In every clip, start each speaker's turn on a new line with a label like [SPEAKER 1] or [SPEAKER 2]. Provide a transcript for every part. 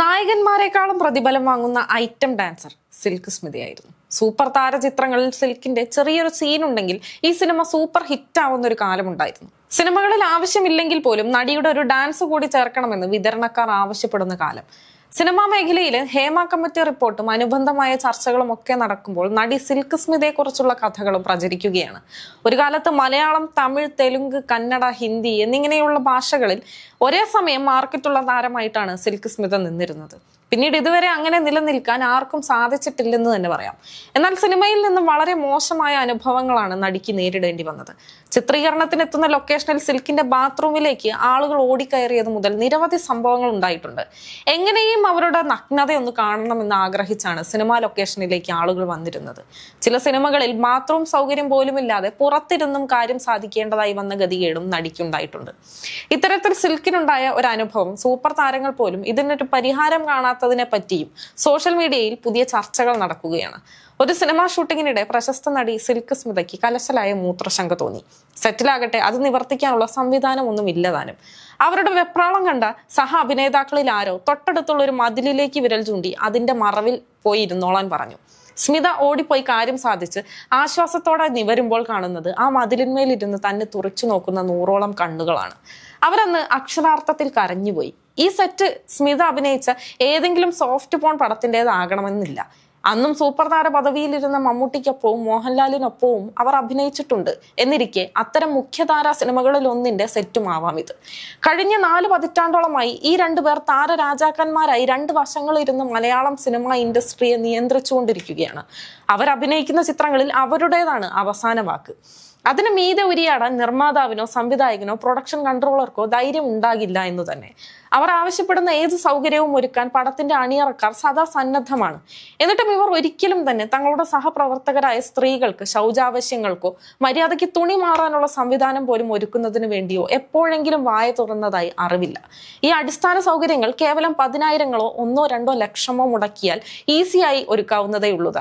[SPEAKER 1] നായകന്മാരെക്കാളും പ്രതിഫലം വാങ്ങുന്ന item dancer Silk സ്മിതിയായിരുന്നു. സൂപ്പർ താര ചിത്രങ്ങളിൽ സിൽക്കിന്റെ ചെറിയൊരു സീൻ ഉണ്ടെങ്കിൽ ഈ സിനിമ സൂപ്പർ ഹിറ്റ് ആവുന്ന ഒരു കാലമുണ്ടായിരുന്നു. സിനിമകളിൽ ആവശ്യമില്ലെങ്കിൽ പോലും നടിയുടെ ഒരു ഡാൻസ് കൂടി ചേർക്കണമെന്ന് വിതരണക്കാർ ആവശ്യപ്പെടുന്ന കാലം. സിനിമാ മേഖലയിൽ ഹേമ കമ്മിറ്റി റിപ്പോർട്ടും അനുബന്ധമായ ചർച്ചകളും ഒക്കെ നടക്കുമ്പോൾ നടി സിൽക്ക് സ്മിതയെ കുറിച്ചുള്ള കഥകളും പ്രചരിക്കുകയാണ്. ഒരു കാലത്ത് മലയാളം തമിഴ് തെലുങ്ക് കന്നഡ ഹിന്ദി എന്നിങ്ങനെയുള്ള ഭാഷകളിൽ ഒരേ സമയം മാർക്കറ്റുള്ള താരമായിട്ടാണ് സിൽക്ക് സ്മിത നിന്നിരുന്നത്. പിന്നീട് ഇതുവരെ അങ്ങനെ നിലനിൽക്കാൻ ആർക്കും സാധിച്ചിട്ടില്ലെന്ന് തന്നെ പറയാം. എന്നാൽ സിനിമയിൽ നിന്നും വളരെ മോശമായ അനുഭവങ്ങളാണ് നടിക്ക് നേരിടേണ്ടി വന്നത്. ചിത്രീകരണത്തിന് എത്തുന്ന ലൊക്കേഷനിൽ സിൽക്കിന്റെ ബാത്റൂമിലേക്ക് ആളുകൾ ഓടിക്കയറിയത് മുതൽ നിരവധി സംഭവങ്ങൾ ഉണ്ടായിട്ടുണ്ട്. എങ്ങനെയും അവരുടെ നഗ്നതയൊന്ന് കാണണമെന്ന് ആഗ്രഹിച്ചാണ് സിനിമാ ലൊക്കേഷനിലേക്ക് ആളുകൾ വന്നിരുന്നത്. ചില സിനിമകളിൽ ബാത്റൂം സൗകര്യം പോലുമില്ലാതെ പുറത്തിരുന്നും കാര്യം സാധിക്കേണ്ടതായി വന്ന ഗതികേടും നടിക്കുണ്ടായിട്ടുണ്ട്. ഇത്തരത്തിൽ സിൽക്കിനുണ്ടായ ഒരു അനുഭവം സൂപ്പർ താരങ്ങൾ പോലും ഇതിനൊരു പരിഹാരം കാണാത്തതിനെ പറ്റിയും സോഷ്യൽ മീഡിയയിൽ പുതിയ ചർച്ചകൾ നടക്കുകയാണ്. ഒരു സിനിമാ ഷൂട്ടിങ്ങിനിടെ പ്രശസ്ത നടി സിൽക്ക് സ്മിതയ്ക്ക് കലശലായ മൂത്രശങ്ക തോന്നി. സെറ്റിലാകട്ടെ അത് നിവർത്തിക്കാനുള്ള സംവിധാനമൊന്നും ഇല്ലതാനും. അവരുടെ വെപ്രാളം കണ്ട സഹ അഭിനേതാക്കളിൽ ആരോ തൊട്ടടുത്തുള്ള ഒരു മതിലിലേക്ക് വിരൽ ചൂണ്ടി അതിന്റെ മറവിൽ പോയി ഇരുന്നോളാൻ പറഞ്ഞു. സ്മിത ഓടിപ്പോയി കാര്യം സാധിച്ച് ആശ്വാസത്തോടെ നിവരുമ്പോൾ കാണുന്നത് ആ മതിലിന്മേലിരുന്ന് തന്നെ തുറച്ചു നോക്കുന്ന നൂറോളം കണ്ണുകളാണ്. അവരന്ന് അക്ഷരാർത്ഥത്തിൽ കരഞ്ഞുപോയി. ഈ സെറ്റ് സ്മിത അഭിനയിച്ച ഏതെങ്കിലും സോഫ്റ്റ് പോൺ പടത്തിന്റെതാകണമെന്നില്ല. അന്നും സൂപ്പർ താര പദവിയിലിരുന്ന മമ്മൂട്ടിക്കൊപ്പവും മോഹൻലാലിനൊപ്പവും അവർ അഭിനയിച്ചിട്ടുണ്ട് എന്നിരിക്കെ അത്തരം മുഖ്യധാര സിനിമകളിൽ ഒന്നിന്റെ സെറ്റുമാവാം ഇത്. കഴിഞ്ഞ നാല് പതിറ്റാണ്ടോളമായി ഈ രണ്ടുപേർ താരരാജാക്കന്മാരായി രണ്ട് വശങ്ങളിരുന്ന് മലയാളം സിനിമ ഇൻഡസ്ട്രിയെ നിയന്ത്രിച്ചുകൊണ്ടിരിക്കുകയാണ്. അവർ അഭിനയിക്കുന്ന ചിത്രങ്ങളിൽ അവരുടേതാണ് അവസാന വാക്ക്. അതിന് മീതെ ഉരിയാടാൻ നിർമ്മാതാവിനോ സംവിധായകനോ പ്രൊഡക്ഷൻ കൺട്രോളർക്കോ ധൈര്യം ഉണ്ടാകില്ല എന്ന് തന്നെ. അവർ ആവശ്യപ്പെടുന്ന ഏത് സൗകര്യവും ഒരുക്കാൻ പടത്തിന്റെ അണിയറക്കാർ സദാ സന്നദ്ധമാണ്. എന്നിട്ടും ഇവർ ഒരിക്കലും തന്നെ തങ്ങളുടെ സഹപ്രവർത്തകരായ സ്ത്രീകൾക്ക് ശൗചാവശ്യങ്ങൾക്കോ മര്യാദയ്ക്ക് തുണി മാറാനുള്ള സംവിധാനം പോലും ഒരുക്കുന്നതിന് വേണ്ടിയോ എപ്പോഴെങ്കിലും വായ തുറന്നതായി അറിവില്ല. ഈ അടിസ്ഥാന സൗകര്യങ്ങൾ കേവലം പതിനായിരങ്ങളോ ഒന്നോ രണ്ടോ ലക്ഷമോ മുടക്കിയാൽ ഈസിയായി ഒരുക്കാവുന്നതേ ഉള്ളൂ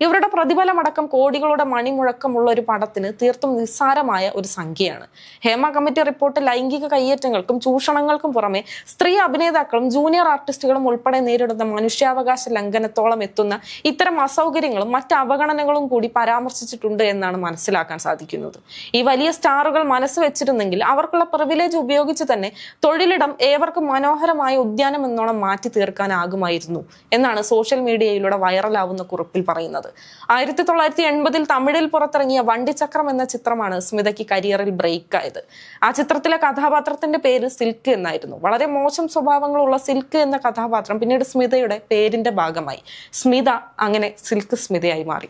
[SPEAKER 1] ഇവരുടെ പ്രതിഫലമടക്കം കോടികളുടെ മണിമുഴക്കമുള്ള ഒരു പടത്തിന് തീർത്തും നിസ്സാരമായ ഒരു സംഖ്യയാണ്. ഹേമ കമ്മിറ്റി റിപ്പോർട്ട് ലൈംഗിക കയ്യേറ്റങ്ങൾക്കും ചൂഷണങ്ങൾക്കും പുറമെ സ്ത്രീ അഭിനേതാക്കളും ജൂനിയർ ആർട്ടിസ്റ്റുകളും ഉൾപ്പെടെ നേരിടുന്ന മനുഷ്യാവകാശ ലംഘനത്തോളം എത്തുന്ന ഇത്തരം അസൗകര്യങ്ങളും മറ്റ് അവഗണനകളും കൂടി പരാമർശിച്ചിട്ടുണ്ട് എന്നാണ് മനസ്സിലാക്കാൻ സാധിക്കുന്നത്. ഈ വലിയ സ്റ്റാറുകൾ മനസ്സ് വെച്ചിരുന്നെങ്കിൽ അവർക്കുള്ള പ്രിവിലേജ് ഉപയോഗിച്ച് തന്നെ തൊഴിലിടം ഏവർക്കും മനോഹരമായ ഉദ്യാനം എന്നോണം മാറ്റി തീർക്കാനാകുമായിരുന്നു എന്നാണ് സോഷ്യൽ മീഡിയയിലൂടെ വൈറലാവുന്ന കുറിപ്പിൽ പറയുന്നത്. ആയിരത്തി തൊള്ളായിരത്തി എൺപതിൽ തമിഴിൽ പുറത്തിറങ്ങിയ വണ്ടിച്ചക്രം എന്ന ചിത്രമാണ് സ്മിതയ്ക്ക് കരിയറിൽ ബ്രേക്ക് ആയത് ആ ചിത്രത്തിലെ കഥാപാത്രത്തിന്റെ പേര് സിൽക്ക് എന്നായിരുന്നു. വളരെ മോശം സ്വഭാവങ്ങളുള്ള സിൽക്ക് എന്ന കഥാപാത്രം പിന്നീട് സ്മിതയുടെ പേരിന്റെ ഭാഗമായി. സ്മിത അങ്ങനെ സിൽക്ക് സ്മിതയായി മാറി.